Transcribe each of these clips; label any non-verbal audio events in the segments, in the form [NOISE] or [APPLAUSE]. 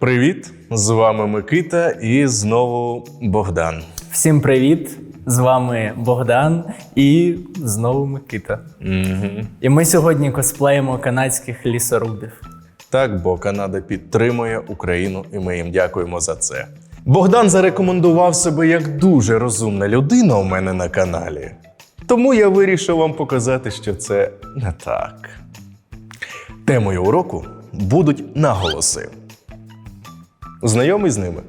Привіт! З вами Микита і знову Богдан. Всім привіт! З вами Богдан і знову Микита. Угу. І ми сьогодні косплеїмо канадських лісорубів. Так, бо Канада підтримує Україну, і ми їм дякуємо за це. Богдан зарекомендував себе як дуже розумна людина у мене на каналі. Тому я вирішив вам показати, що це не так. Темою уроку будуть наголоси. Знайомий з ними?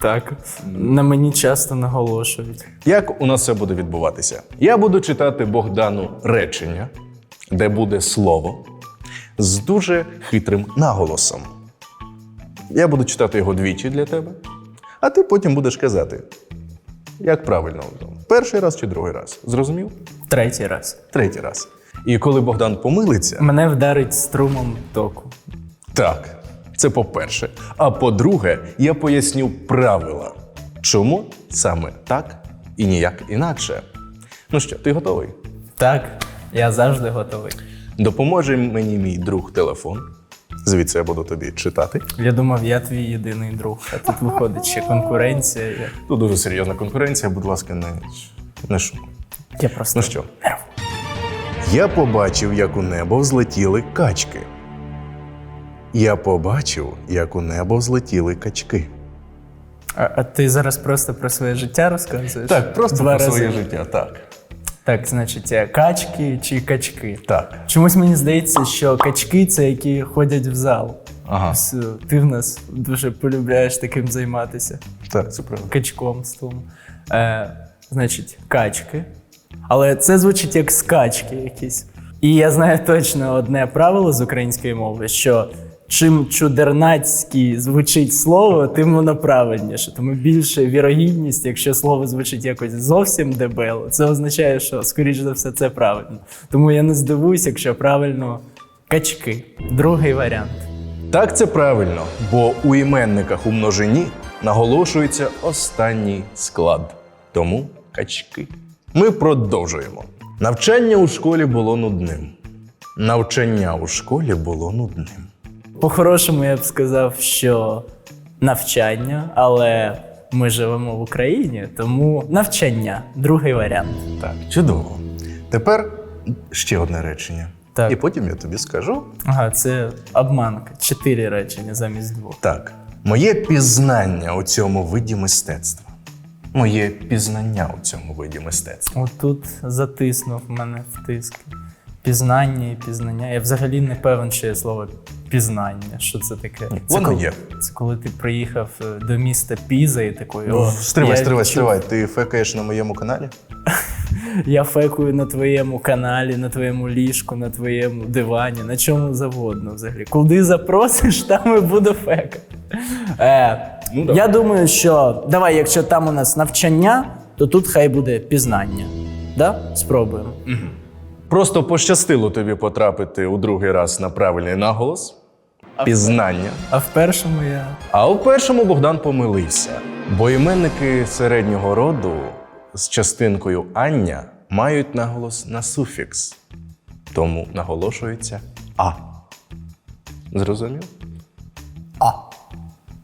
Так, на мені часто наголошують. Як у нас це буде відбуватися? Я буду читати Богдану речення, де буде слово з дуже хитрим наголосом. Я буду читати його двічі для тебе, а ти потім будеш казати, як правильно перший раз чи другий раз. Зрозумів? Третій раз. Третій раз. І коли Богдан помилиться, Мене вдарить струмом току. так, це по-перше. А по-друге, я поясню правила, чому саме так і ніяк інакше. Ну що, ти готовий? Так, я завжди готовий. Допоможе мені мій друг телефон. Звідси я буду тобі читати. Я думав, я твій єдиний друг, а тут виходить ще конкуренція. Тут дуже серйозна конкуренція, будь ласка, не, не шум. я просто Ну що? Я побачив, як у небо взлетіли качки. Я побачив, як у небо взлетіли качки. А, а ти зараз просто про своє життя розказуєш? Так, просто Два про рази. своє життя. Так. Так, значить, е, качки чи качки? Так. Чомусь мені здається, що качки це які ходять в зал. Ага. Ось, е, Ти в нас дуже полюбляєш таким займатися Так, це правда. качкомством. Е, значить, качки. Але це звучить як скачки якісь. І я знаю точно одне правило з української мови, що чим чудернацькі звучить слово, тим воно правильніше. Тому більше вірогідність, якщо слово звучить якось зовсім дебело, це означає, що, скоріш за все, це правильно. Тому я не здивуюсь, якщо правильно качки. Другий варіант. Так, це правильно, бо у іменниках у множині наголошується останній склад. Тому качки. Ми продовжуємо. Навчання у школі було нудним. Навчання у школі було нудним. По-хорошому я б сказав, що навчання, але ми живемо в Україні, тому навчання другий варіант. Так, чудово. Тепер ще одне речення. Так. І потім я тобі скажу. Ага, це обманка. Чотири речення замість двох. Так, моє пізнання у цьому виді мистецтва. Моє пізнання у цьому виді мистецтва. Отут затиснув мене втиск. Пізнання і пізнання. Я взагалі не певен, що є слово пізнання. Що це таке? Це воно коли- є. Це коли ти приїхав е, до міста Піза і такий. О, Стривай, я стривай, відчув- стривай. Ти фекаєш на моєму каналі? [LAUGHS] Я фекую на твоєму каналі, на твоєму ліжку, на твоєму дивані, на чому завгодно взагалі. Куди запросиш, [LAUGHS] там і буду фекати. Е, Ну, давай. я думаю, що давай, якщо там у нас навчання, то тут хай буде пізнання. Да? Спробуємо. Просто пощастило тобі потрапити у другий раз на правильний наголос. Пізнання. А в першому я. А у першому Богдан помилився, бо іменники середнього роду з частинкою Ання мають наголос на суфікс, тому наголошується А. Зрозумів? А.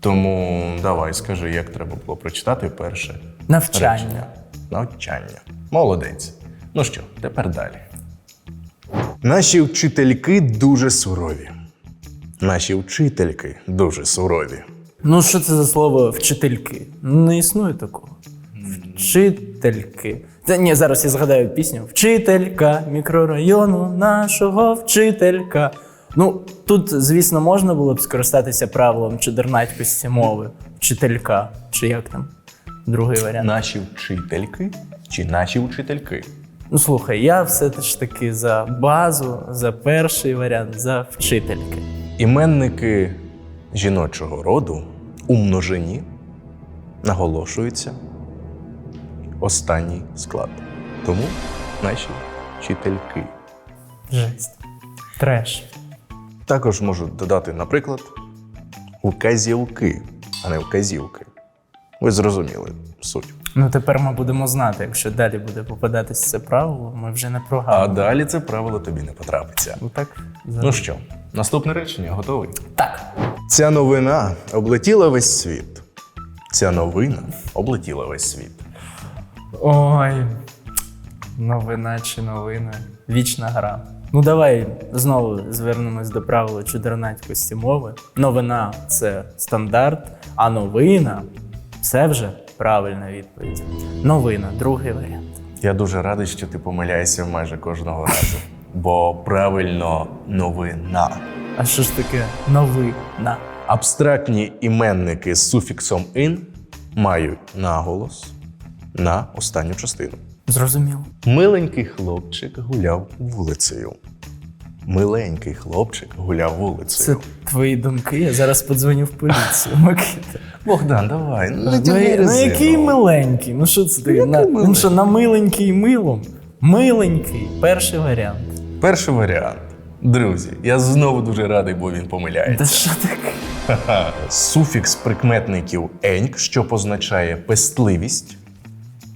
Тому давай скажи, як треба було прочитати перше Навчання. навчання. Молодець. Ну що, тепер далі. Наші вчительки дуже сурові. Наші вчительки дуже сурові. Ну, що це за слово вчительки? Не існує такого. Вчительки. Та ні, зараз я згадаю пісню. Вчителька мікрорайону нашого вчителька. Ну, тут, звісно, можна було б скористатися правилом чудернацькості мови. Вчителька. Чи як там? Другий варіант. Наші вчительки чи наші вчительки? Ну слухай, я все ж таки за базу, за перший варіант, за вчительки. Іменники жіночого роду у множині наголошується останній склад. Тому наші вчительки. Жесть. Треш. Також можу додати, наприклад, указівки, а не вказівки. Ви зрозуміли суть. Ну тепер ми будемо знати, якщо далі буде попадатись це правило, ми вже не А далі це правило тобі не потрапиться. Ну так. Ну що, наступне речення готовий? Так. Ця новина облетіла весь світ. Ця новина облетіла весь світ. Ой, новина чи новина. Вічна гра. Ну давай знову звернемось до правила чудернацькості мови. Новина це стандарт, а новина це вже правильна відповідь. Новина, другий варіант. Я дуже радий, що ти помиляєшся майже кожного разу. Бо правильно новина. А що ж таке новина? Абстрактні іменники з суфіксом ин мають наголос на останню частину. Зрозуміло. Миленький хлопчик гуляв вулицею. Миленький хлопчик гуляв вулицею. Це твої думки. Я зараз подзвоню в поліцію. Микита. Богдан, давай, Ну, ну який миленький? Ну що це? На, миленький? він що, на миленький милом? Миленький. Перший варіант. Перший варіант. Друзі, я знову дуже радий, бо він Та що таке? Ха-ха. Суфікс прикметників еньк, що позначає пестливість,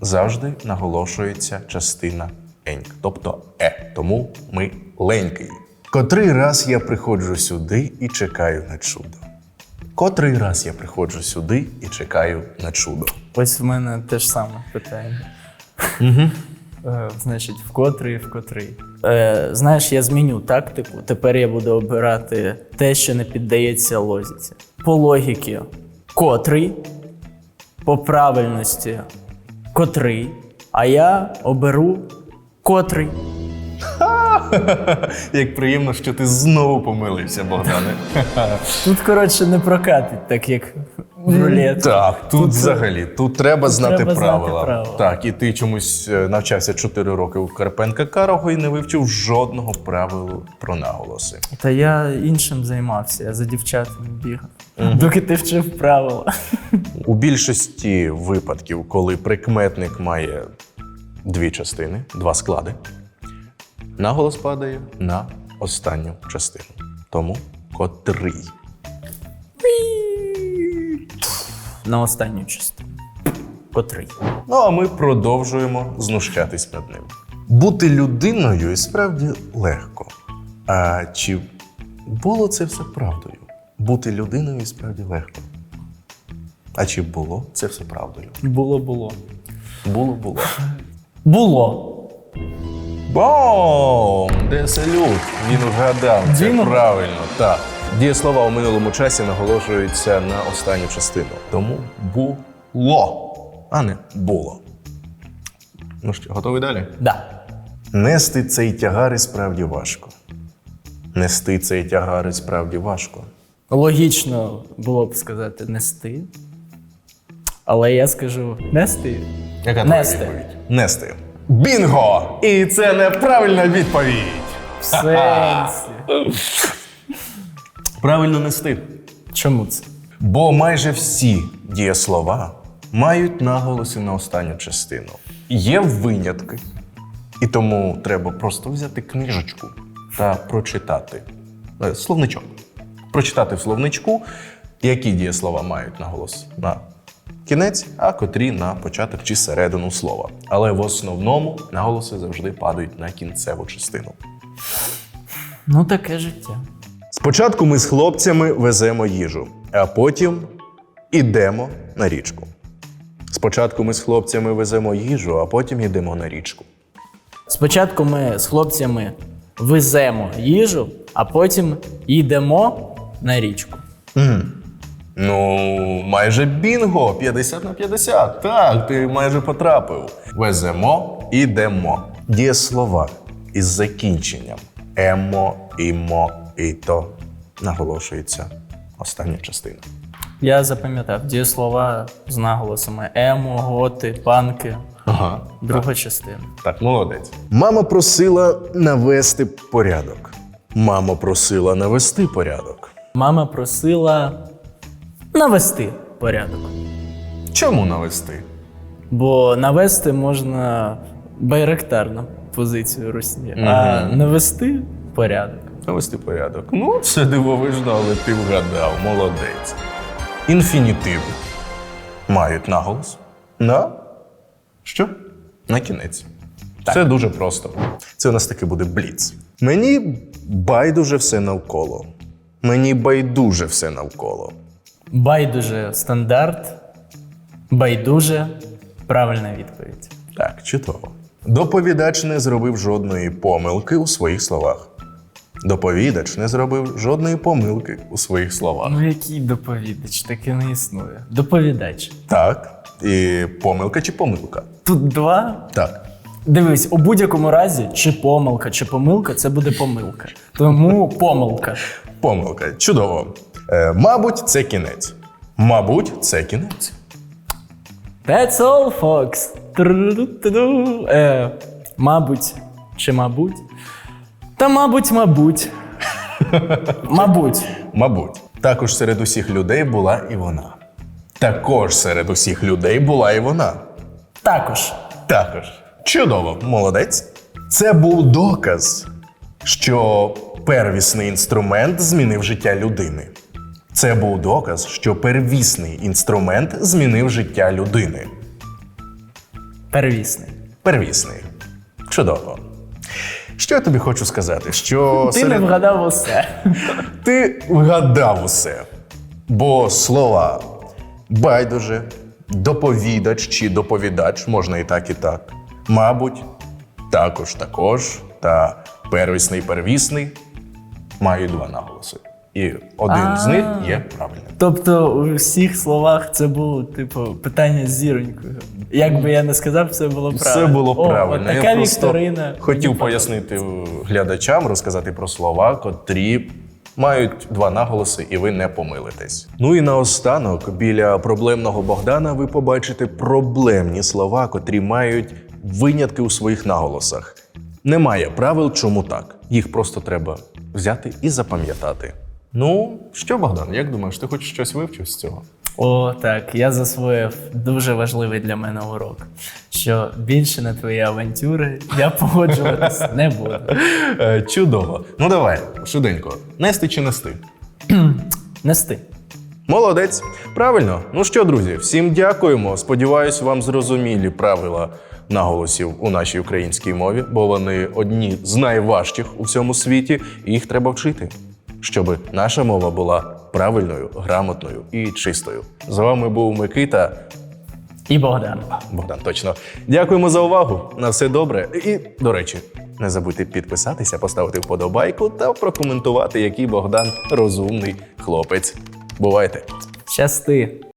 завжди наголошується частина еньк, тобто е. Тому ми ленький. Котрий раз я приходжу сюди і чекаю на чудо. Котрий раз я приходжу сюди і чекаю на чудо. Ось в мене те ж саме питання. Е, значить, в котрий, в котрий. Е, знаєш, я зміню тактику. Тепер я буду обирати те, що не піддається логіці. По логіки котрий, по правильності котрий, а я оберу котрий. [LAUGHS] Як приємно, що ти знову помилився, Богдане. [LAUGHS] Тут, коротше, не прокатить, так як в рулетці. Так, тут, взагалі, тут треба знати треба знати правила. правила. Так, і ти чомусь е, навчався 4 роки у Карпенка Карого і не вивчив жодного правила про наголоси. Та я іншим займався, я за дівчатами бігав. Доки ти вчив правила. У більшості випадків, коли прикметник має дві частини, два склади, наголос падає на останню частину. Тому котрий. На останню частину. Котрий. Ну а ми продовжуємо знущатись над ним. Бути людиною і справді легко. А чи було це все правдою? Бути людиною і справді легко. А чи було це все правдою? Було, було. Було, було. Було. Бом! Де салют? Він вгадав. Це Він- правильно. Так. Дієслова у минулому часі наголошуються на останню частину. Тому було, а не було. Ну що, готовий далі? Да. Нести цей тягар і справді важко. Нести цей тягар і справді важко. Логічно було б сказати нести. Але я скажу нести. Яка Нести. твоя відповідь? Нести. Бінго! І це неправильна відповідь. В сенсі. [LAUGHS] Правильно нести. Чому це? Бо майже всі дієслова мають наголоси на останню частину. Є винятки, і тому треба просто взяти книжечку та прочитати е, словничок. Прочитати в словничку, які дієслова мають наголос на кінець, а котрі на початок чи середину слова. Але в основному наголоси завжди падають на кінцеву частину. Ну, таке життя. Спочатку ми з хлопцями веземо їжу, а потім ідемо на річку. Спочатку ми з хлопцями веземо їжу, а потім йдемо на річку. Спочатку ми з хлопцями веземо їжу, а потім йдемо на річку. Ну, майже бінго, 50 на 50. Так, ти майже потрапив. Веземо, ідемо. Дієслова із закінченням емо, імо, іто наголошується остання частина. Я запам'ятав дієслова з наголосами емо, готи, панки. Ага. Друга частина. Так, молодець. Мама просила навести порядок. Мама просила навести порядок. Мама просила навести порядок. Чому навести? Бо навести можна байректарну позицію Русні, а навести порядок. Навести порядок. Ну, це дивовижно, але ти вгадав, молодець. Інфінітиви мають наголос на що? На кінець. Це дуже просто. Це у нас таки буде бліц. Мені байдуже все навколо. Мені байдуже все навколо. Байдуже стандарт. Байдуже правильна відповідь. Так, чудово. Доповідач не зробив жодної помилки у своїх словах. Доповідач не зробив жодної помилки у своїх словах. Ну, який доповідач, таке не існує. Доповідач. Так. І помилка чи помилка? Тут два. Так. Дивись, у будь-якому разі, чи помилка, чи помилка, це буде помилка. Тому помилка. Помилка. Чудово. Е, мабуть, це кінець. Мабуть, це кінець. That's all, folks. Е, мабуть, чи мабуть? Та, мабуть, мабуть. [LAUGHS] Мабуть. Мабуть, також серед усіх людей була і вона. Також серед усіх людей була і вона. Також. Також. Чудово, молодець. Це був доказ, що первісний інструмент змінив життя людини. Це був доказ, що первісний інструмент змінив життя людини. Первісний. Первісний. Чудово. Що я тобі хочу сказати? Що Ти не вгадав усе. [LAUGHS] Ти вгадав усе. Бо слова байдуже, доповідач чи доповідач, можна і так, і так. Мабуть, також, також, та первісний, первісний мають два наголоси. І один з них є правильним. Тобто у всіх словах це було, типу, питання з зіронькою. Як би я не сказав, це було правильно. Все було правильно. така вікторина. хотів пояснити глядачам, розказати про слова, котрі мають два наголоси, і ви не помилитесь. Ну і наостанок, біля проблемного Богдана ви побачите проблемні слова, котрі мають винятки у своїх наголосах. Немає правил, чому так. Їх просто треба взяти і запам'ятати. Ну, що, Богдан, як думаєш, ти хоч щось вивчив з цього? О, так. Я засвоїв дуже важливий для мене урок. Що більше на твої авантюри я [LAUGHS] погоджуватись не буду. Е, чудово. Ну давай, швиденько. Нести чи нести? [CLEARS THROAT] Нести. Молодець. Правильно. Ну що, друзі, всім дякуємо. Сподіваюсь, вам зрозумілі правила наголосів у нашій українській мові, бо вони одні з найважчих у всьому світі, і їх треба вчити, щоб наша мова була правильною, грамотною і чистою. З вами був Микита. І Богдан. Богдан, точно. Дякуємо за увагу. На все добре. І, до речі, не забудьте підписатися, поставити вподобайку та прокоментувати, який Богдан розумний хлопець. Бувайте! Щасти.